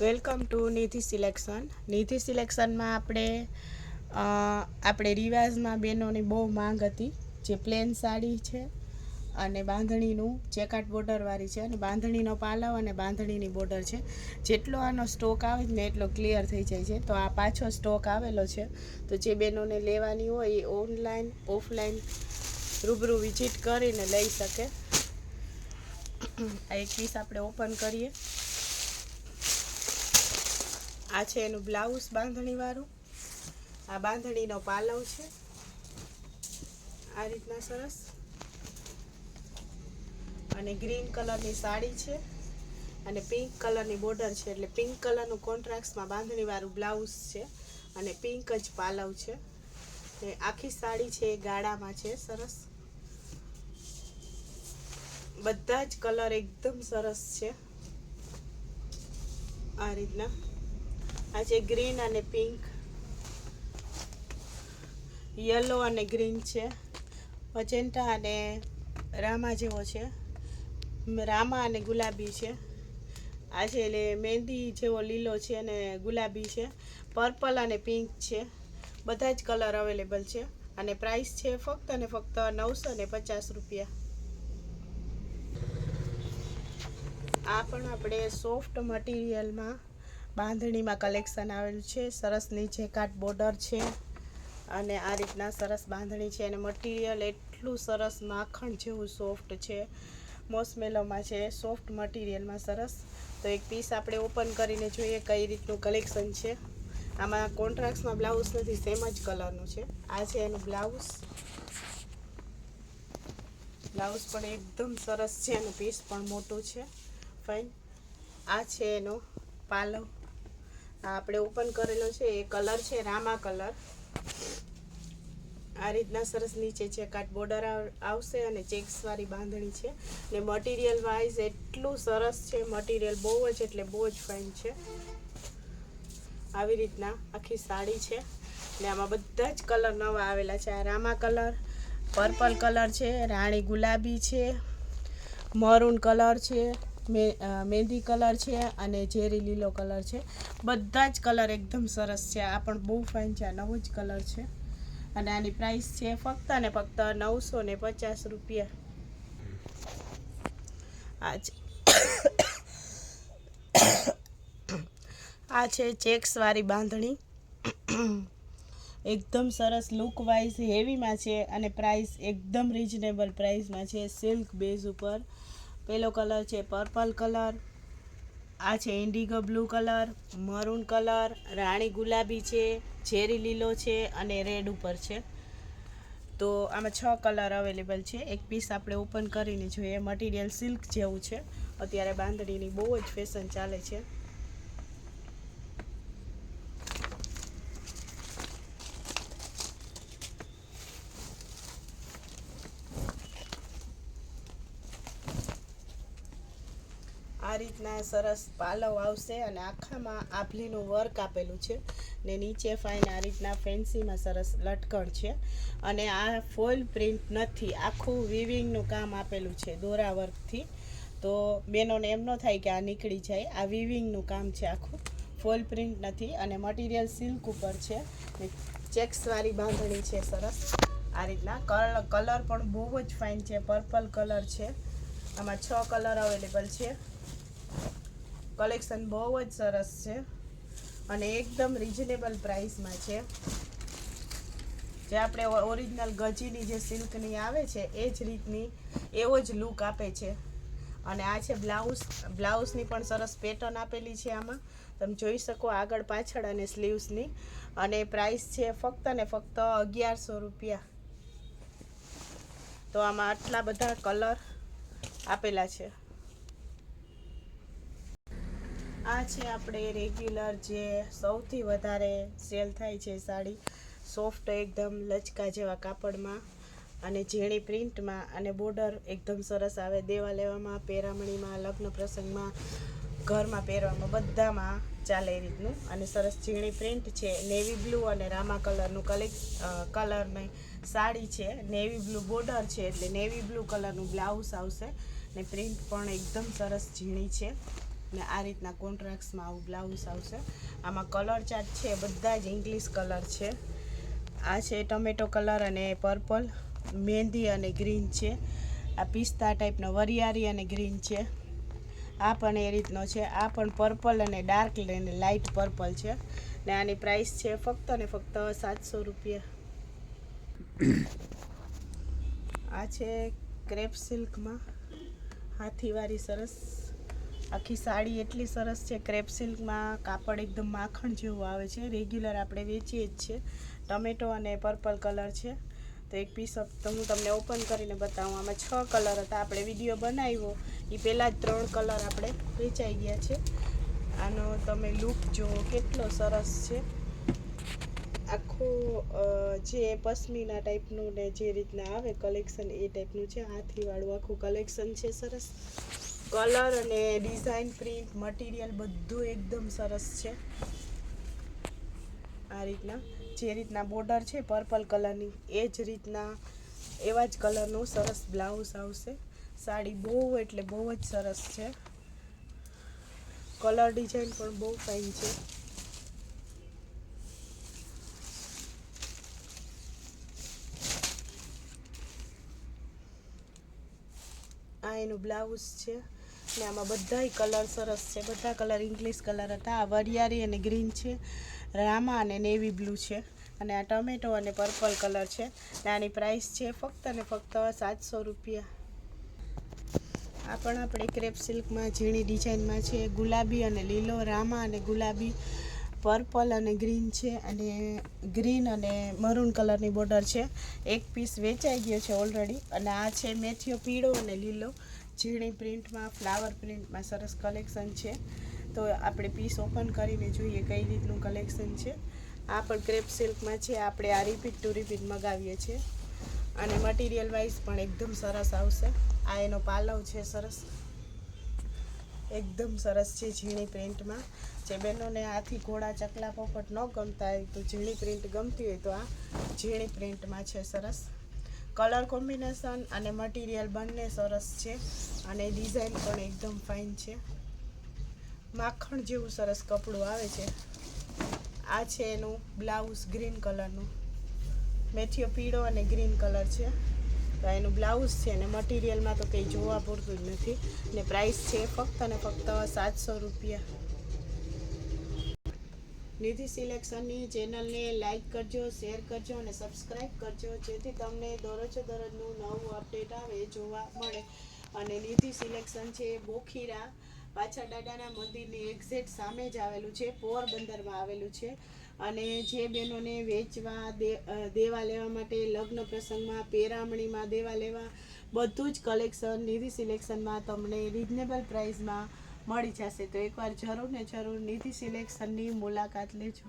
Welcome to Nidhi selection. Nidhi સિલેક્શનમાં આપણે આપણે રિવાઝમાં બહેનોની બહુ માંગ હતી. જે પ્લેન સાડી છે અને બાંધણીનું ચેકાટ બોર્ડરવાળી છે અને બાંધણીનો પાલવ અને બાંધણીની બોર્ડર છે. જેટલો આનો સ્ટોક આવે ને એટલો ક્લિયર થઈ જાય છે. તો આ પાછો સ્ટોક આવેલો છે. તો જે બહેનોને લેવાની હોય એ ઓનલાઈન, ઓફલાઈન રૂબરૂ વિઝિટ કરીને લઈ શકે. આ એક પીસ આપણે ઓપન કરીએ. આ છે એનું બ્લાઉઝ બાંધણીવાળું. આ બાંધણીનો પાલવ છે. આ રીતના સરસ. અને ગ્રીન કલરની સાડી છે. અને પિંક કલરની બોર્ડર છે. એટલે પિંક કલરનું કોન્ટ્રાક્ટમાં બાંધણીવાળું બ્લાઉઝ છે અને પિંક જ પાલવ છે. ને આખી સાડી છે એ ગાળામાં છે. સરસ. બધા જ કલર એકદમ સરસ છે. આ રીતના. આ છે ગ્રીન અને પિંક યલો અને ગ્રીન છે. મજેન્ટા અને રામા જેવો છે. રામા અને ગુલાબી છે. આ છે એટલે મહેંદી જેવો લીલો છે અને ગુલાબી છે. પર્પલ અને પિંક છે. બધા જ કલર અવેલેબલ છે. અને પ્રાઇસ છે ફક્ત અને ફક્ત નવસો ને પચાસ રૂપિયા. આ પણ આપણે સોફ્ટ મટીરિયલમાં બાંધણીમાં કલેક્શન આવેલું છે. સરસ નીચે કાટ બોર્ડર છે અને આ રીતના સરસ બાંધણી છે અને મટીરિયલ એટલું સરસ માખણ જેવું સોફ્ટ છે. મોસમેલોમાં છે. સોફ્ટ મટીરિયલમાં સરસ. તો એક પીસ આપણે ઓપન કરીને જોઈએ કઈ રીતનું કલેક્શન છે. આમાં કોન્ટ્રાક્ટમાં બ્લાઉઝ નથી, સેમ જ કલરનું છે. આ છે એનું બ્લાઉઝ. બ્લાઉઝ પણ એકદમ સરસ છે અને પીસ પણ મોટું છે. ફાઇન. આ છે એનો પાલવ. આ આપણે ઓપન કરેલો છે, એ કલર છે, રામા કલર આ રીતના સરસ નીચે છે કાટ બોર્ડર આવશે અને ચેક્સવાળી બાંધણી છે. ને મટીરિયલ વાઇઝ એટલું સરસ છે મટીરિયલ બહુ જ એટલે બહુ જ ફાઇન છે. આવી રીતના આખી સાડી છે. ને આમાં બધા જ કલર નવા આવેલા છે. આ રામા કલર પર્પલ કલર છે, રાણી ગુલાબી છે મરૂન કલર છે. મહેંદી કલર છે અને ઝેરી લીલો કલર છે. બધા જ કલર એકદમ સરસ છે. આ પણ બહુ ફાઇન છે. આ નવો જ કલર છે. અને આની પ્રાઇસ છે ફક્ત ને ફક્ત નવસો ને પચાસ રૂપિયા. આ છે. આ છે ચેક્સવાળી બાંધણી. એકદમ સરસ લુક વાઇઝ હેવીમાં છે અને પ્રાઇસ એકદમ રિઝનેબલ પ્રાઇસમાં છે. સિલ્ક બેઝ ઉપર. પેલો કલર છે પર્પલ કલર, આ છે indigo blue colour, maroon colour, રાણી ગુલાબી છે, ઝેરી લીલો છે અને રેડ ઉપર છે. તો આમાં છ કલર અવેલેબલ છે. એક પીસ આપણે ઓપન કરીને જોઈએ. મટીરિયલ સિલ્ક જેવું છે. અત્યારે બાંધણીની બહુ જ ફેશન ચાલે છે. આ રીતના સરસ પાલવ આવશે અને આખામાં આભલીનું વર્ક આપેલું છે. ને નીચે ફાઇન આ રીતના ફેન્સીમાં સરસ લટકણ છે. અને આ ફોઇલ પ્રિન્ટ નથી, આખું વિવિંગનું કામ આપેલું છે દોરા વર્કથી. તો બેનોને એમ ન થાય કે આ નીકળી જાય, આ વિવિંગનું કામ છે આખું. ફોલ પ્રિન્ટ નથી અને મટીરિયલ સિલ્ક ઉપર છે. ચેક્સવાળી બાંધણી છે સરસ. આ રીતના કલ કલર પણ બહુ જ ફાઇન છે પર્પલ કલર છે. આમાં છ કલર અવેલેબલ છે. કલેક્શન બહુ જ સરસ છે અને એકદમ રિઝનેબલ પ્રાઇસમાં છે. જે આપણે ઓરિજિનલ ગજીની જે સિલ્કની આવે છે, એ જ રીતની એવો જ લુક આપે છે. અને આ છે બ્લાઉઝ બ્લાઉઝની પણ સરસ પેટર્ન આપેલી છે આમાં. તમે જોઈ શકો આગળ પાછળ અને સ્લીવ્સની અને પ્રાઇસ છે ફક્ત ને ફક્ત અગિયારસો રૂપિયા. તો આમાં આટલા બધા કલર આપેલા છે. આ છે આપણે રેગ્યુલર જે સૌથી વધારે સેલ થાય છે સાડી સોફ્ટ એકદમ લચકા જેવા કાપડમાં અને ઝીણી પ્રિન્ટમાં અને બોર્ડર એકદમ સરસ આવે. દેવા લેવામાં, પેરામણીમાં, લગ્ન પ્રસંગમાં, ઘરમાં પહેરવામાં બધામાં ચાલે એ રીતનું. અને સરસ ઝીણી પ્રિન્ટ છે. નેવી બ્લુ અને રામા કલરનું કલેક કલરની સાડી છે. નેવી બ્લુ બોર્ડર છે એટલે નેવી બ્લુ કલરનું બ્લાઉઝ આવશે. ને પ્રિન્ટ પણ એકદમ સરસ ઝીણી છે. ને આ રીતના કોન્ટ્રાક્ટ્સમાં આવું બ્લાઉઝ આવશે. આમાં કલર ચાર્ટ છે, બધા જ ઇંગ્લિશ કલર છે. આ છે ટમેટો કલર અને પર્પલ, મહેંદી અને ગ્રીન છે. આ પિસ્તા ટાઈપનો વરિયાળી અને ગ્રીન છે. આ પણ એ રીતનો છે. આ પણ પર્પલ અને ડાર્ક અને લાઇટ પર્પલ છે. ને આની પ્રાઇસ છે ફક્ત ને ફક્ત સાતસો રૂપિયા. આ છે ક્રેપ સિલ્કમાં. હાથીવાળી સરસ આખી સાડી એટલી સરસ છે ક્રેપ સિલ્કમાં કાપડ એકદમ માખણ જેવું આવે છે. રેગ્યુલર આપણે વેચીએ જ છે ટમેટો અને પર્પલ કલર છે. તો એક પીસ તો હું તમને ઓપન કરીને બતાવું. આમાં છ કલર હતા. આપણે વીડિયો બનાવ્યો. એ પહેલાં જ ત્રણ કલર આપણે વેચાઈ ગયા છે. આનો તમે લુક જુઓ. કેટલો સરસ છે. આખું જે પશ્મીના ટાઈપનું ને જે રીતના આવે કલેક્શન એ ટાઈપનું છે. હાથીવાળું આખું કલેક્શન છે સરસ. કલર અને ડિઝાઇન, પ્રિન્ટ, મટીરિયલ બધું એકદમ સરસ છે. આ રીતના જે રીતના બોર્ડર છે પર્પલ કલરની, એ જ રીતના એવા જ કલરનું સરસ બ્લાઉઝ આવશે. સાડી બહુ એટલે બહુ જ સરસ છે. કલર ડિઝાઇન પણ બહુ ફાઇન છે. આ એનું બ્લાઉઝ છે. ને આમાં બધાય કલર સરસ છે. બધા કલર ઇંગ્લિશ કલર હતા. આ વરિયાળી અને ગ્રીન છે. રામા અને નેવી બ્લુ છે. અને આ ટમેટો અને પર્પલ કલર છે. આની પ્રાઇસ છે ફક્ત ને ફક્ત સાતસો રૂપિયા. આ પણ આપણે ક્રેપ સિલ્કમાં ઝીણી ડિઝાઇનમાં છે. ગુલાબી અને લીલો, રામા અને ગુલાબી પર્પલ અને ગ્રીન છે. અને ગ્રીન અને મરૂન કલરની બોર્ડર છે. એક પીસ વેચાઈ ગયો છે ઓલરેડી અને આ છે મેથીઓ પીળો અને લીલો. ઝીણી પ્રિન્ટમાં, ફ્લાવર પ્રિન્ટમાં સરસ કલેક્શન છે. તો આપણે પીસ ઓપન કરીને જોઈએ કઈ રીતનું કલેક્શન છે. આ પણ ક્રેપ સિલ્કમાં છે. આપણે આ રિપીટ ટુ રિપીટ મગાવીએ છીએ. અને મટીરિયલ વાઇઝ પણ એકદમ સરસ આવશે. આ એનો પાલવ છે સરસ. એકદમ સરસ છે ઝીણી પ્રિન્ટમાં. જે બહેનોને આથી ઘોડા ચકલા પોપટ ન ગમતા હોય તો ઝીણી પ્રિન્ટ ગમતી હોય તો આ ઝીણી પ્રિન્ટમાં છે સરસ. કલર કોમ્બિનેશન અને મટીરિયલ બંને સરસ છે. અને ડિઝાઇન પણ એકદમ ફાઇન છે. માખણ જેવું સરસ કપડું આવે છે. આ છે એનું બ્લાઉઝ ગ્રીન કલરનું. મેથીઓ પીળો અને ગ્રીન કલર છે. તો એનું બ્લાઉઝ છે ને મટીરિયલમાં તો કંઈ જોવા પૂરતું જ નથી. ને પ્રાઇસ છે ફક્ત અને ફક્ત સાતસો રૂપિયા. નિધિ સિલેક્શનની ચેનલને લાઈક કરજો, શેર કરજો અને સબસ્ક્રાઈબ કરજો, જેથી તમને દરરોજ દરરોજનું નવું અપડેટ આવે જોવા મળે. અને નિધિ સિલેક્શન છે બોખીરા. પાછળ દાદાના મંદિરની એક્ઝેક્ટ સામે જ આવેલું છે, પોરબંદરમાં આવેલું છે. અને જે બહેનોને વેચવા દેવા લેવા માટે લગ્ન પ્રસંગમાં, પેરામણીમાં દેવા લેવા, બધું જ કલેક્શન નિધિ સિલેક્શનમાં તમને રિઝનેબલ પ્રાઇસમાં મળી જશે. તો એકવાર જરૂર ને જરૂર નિધિ સિલેક્શનની મુલાકાત લેજો.